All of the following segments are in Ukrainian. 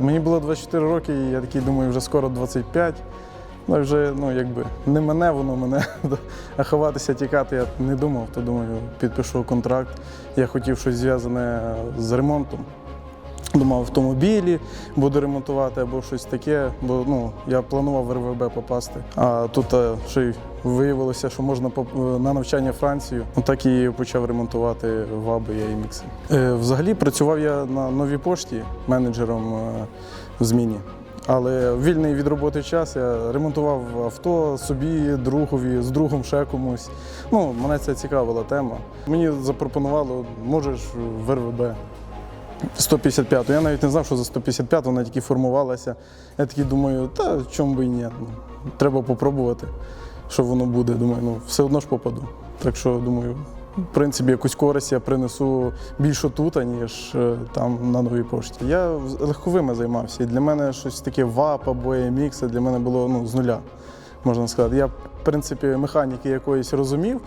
Мені було 24 роки, і я такий думаю, вже скоро 25. Ну вже ну, якби не мене, воно мене. А ховатися, тікати я не думав, то думаю, підпишу контракт. Я хотів щось зв'язане з ремонтом. Думав, автомобілі буду ремонтувати або щось таке, бо ну, я планував в РВБ попасти. А тут е, ще й виявилося, що можна поп- на навчання Францію. Ну, так і почав ремонтувати ваби і мікси. Е, взагалі працював я на новій пошті менеджером е, в зміні. Але вільний від роботи час я ремонтував авто собі, другові, з другом ще комусь. Ну, мене це цікавила тема. Мені запропонували, можеш в РВБ. 155. Я навіть не знав, що за 155 вона тільки формувалася. Я такий думаю, та в чому би і ні. Ну, треба попробувати, що воно буде. Думаю, ну все одно ж попаду. Так що думаю, в принципі, якусь користь я принесу більше тут, ніж е, там на новій пошті. Я легковими займався. І для мене щось таке ВАП або EMX для мене було ну, з нуля. Можна сказати. Я, в принципі, механіки якоїсь розумів,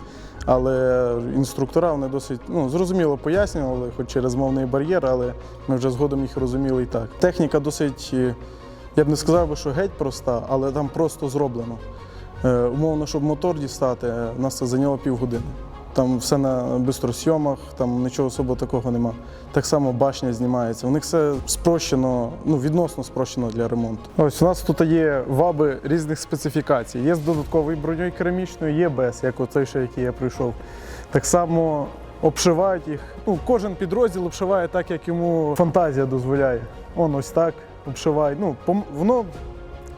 але інструктора вони досить ну, зрозуміло пояснювали, хоч через мовний бар'єр, але ми вже згодом їх розуміли і так. Техніка досить, е, я б не сказав, би, що геть проста, але там просто зроблено. Е, умовно, щоб мотор дістати, е, нас це зайняло півгодини. Там все на бистросйомах, там нічого особо такого нема. Так само башня знімається. У них все спрощено, ну відносно спрощено для ремонту. Ось у нас тут є ваби різних специфікацій. Є з додатковою броньою керамічною, є без, як оцей, ще, який я прийшов. Так само обшивають їх. Ну, кожен підрозділ обшиває так, як йому фантазія дозволяє. Он ось так обшивають. Ну, воно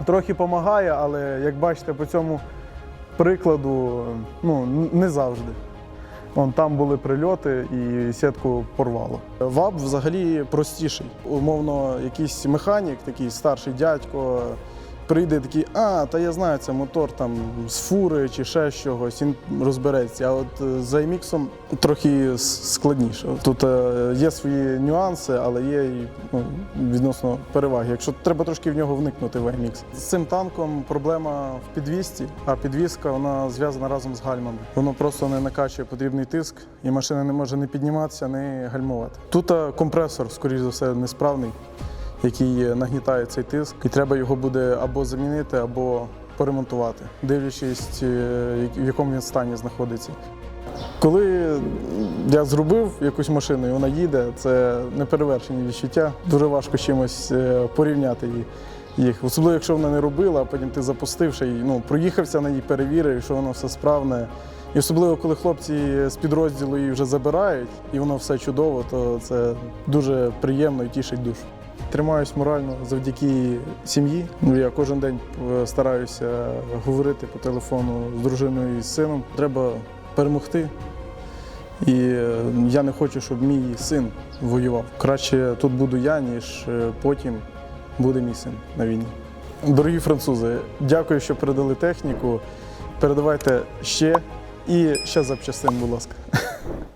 трохи допомагає, але як бачите, по цьому прикладу, ну, не завжди. Вон там були прильоти і сітку порвало. ВАП взагалі простіший. Умовно, якийсь механік, такий старший дядько, прийде такий, а, та я знаю, це мотор там з фури чи ще чогось, він розбереться. А от е, з IMX трохи складніше. Тут е, є свої нюанси, але є і ну, відносно переваги. Якщо треба трошки в нього вникнути в IMX. З цим танком проблема в підвісці, а підвіска вона зв'язана разом з гальмами. Воно просто не накачує потрібний тиск, і машина не може не підніматися, не гальмувати. Тут е, компресор, скоріш за все, несправний який нагнітає цей тиск, і треба його буде або замінити, або поремонтувати, дивлячись, е, в якому він стані знаходиться. Коли я зробив якусь машину і вона їде, це неперевершені відчуття. Дуже важко чимось е, порівняти її- їх. Особливо, якщо вона не робила, а потім ти запустив ще й, ну, проїхався на ній, перевірив, що воно все справне. І особливо, коли хлопці з підрозділу її вже забирають, і воно все чудово, то це дуже приємно і тішить душу. Тримаюсь морально завдяки сім'ї. Ну, Я кожен день е, стараюся говорити по телефону з дружиною і з сином. Треба перемогти. І е, я не хочу, щоб мій син воював. Краще тут буду я, ніж е, потім буде мій син на війні. Дорогі французи, дякую, що передали техніку. Передавайте ще і ще запчастин, будь ласка.